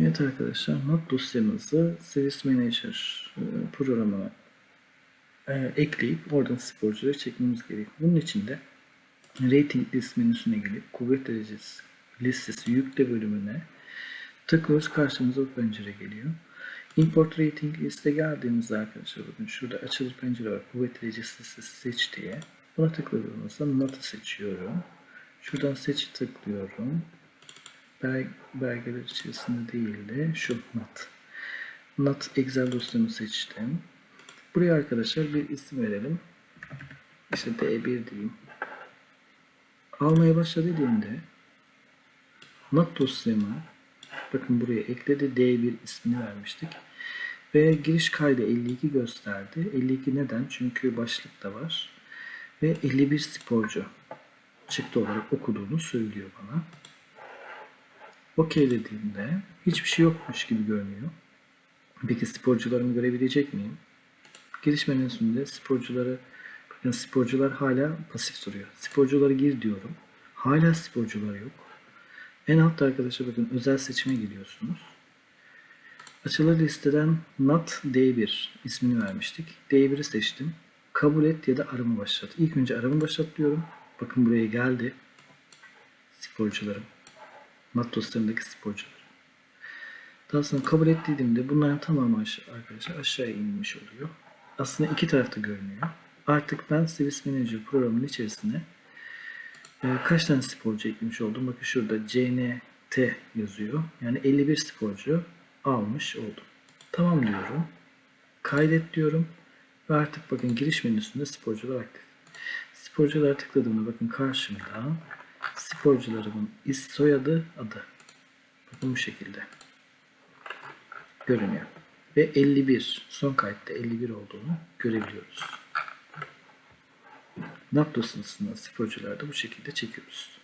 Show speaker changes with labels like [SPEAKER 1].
[SPEAKER 1] Evet arkadaşlar, not dosyamızı Service Manager e, programına e, ekleyip oradan sporcuları çekmemiz gerekiyor. Bunun için de Rating List menüsüne gelip kuvvet derecesi listesi yükle bölümüne tıklıyoruz. Karşımıza bu pencere geliyor. Import Rating liste geldiğimizde arkadaşlar bakın şurada açılır pencere var. Kuvvet derecesi listesi seç diye. Buna tıkladığımızda not'u seçiyorum. Şuradan seçi tıklıyorum. Bel- belgeler içerisinde değil de şu not. Not Excel dosyamı seçtim. Buraya arkadaşlar bir isim verelim. İşte D1 diyeyim. Almaya başla dediğimde not dosyamı bakın buraya ekledi D1 ismini vermiştik. Ve giriş kaydı 52 gösterdi. 52 neden? Çünkü başlıkta var. Ve 51 sporcu çıktı olarak okuduğunu söylüyor bana. Okey dediğimde hiçbir şey yokmuş gibi görünüyor. Peki sporcularımı görebilecek miyim? Giriş menüsünde sporcuları bakın sporcular hala pasif duruyor. Sporcuları gir diyorum. Hala sporcular yok. En altta arkadaşlar bakın özel seçime giriyorsunuz. Açılır listeden not D1 ismini vermiştik. D1'i seçtim. Kabul et ya da arama başlat. İlk önce arama başlat diyorum. Bakın buraya geldi. Sporcularım. Not dosyamdaki sporcular. Daha sonra kabul et dediğimde bunların tamamı aşağı, arkadaşlar aşağıya inmiş oluyor. Aslında iki tarafta görünüyor. Artık ben Service Manager programının içerisine e, kaç tane sporcu eklemiş oldum? Bakın şurada CNT yazıyor. Yani 51 sporcu almış oldum. Tamam diyorum. Kaydet diyorum. Ve artık bakın giriş menüsünde sporcular aktif. Sporculara tıkladığımda bakın karşımda sporcularımın is soyadı adı. Bakın bu şekilde görünüyor. Ve 51 son kayıtta 51 olduğunu görebiliyoruz. Dosyasında sporcuları da bu şekilde çekiyoruz.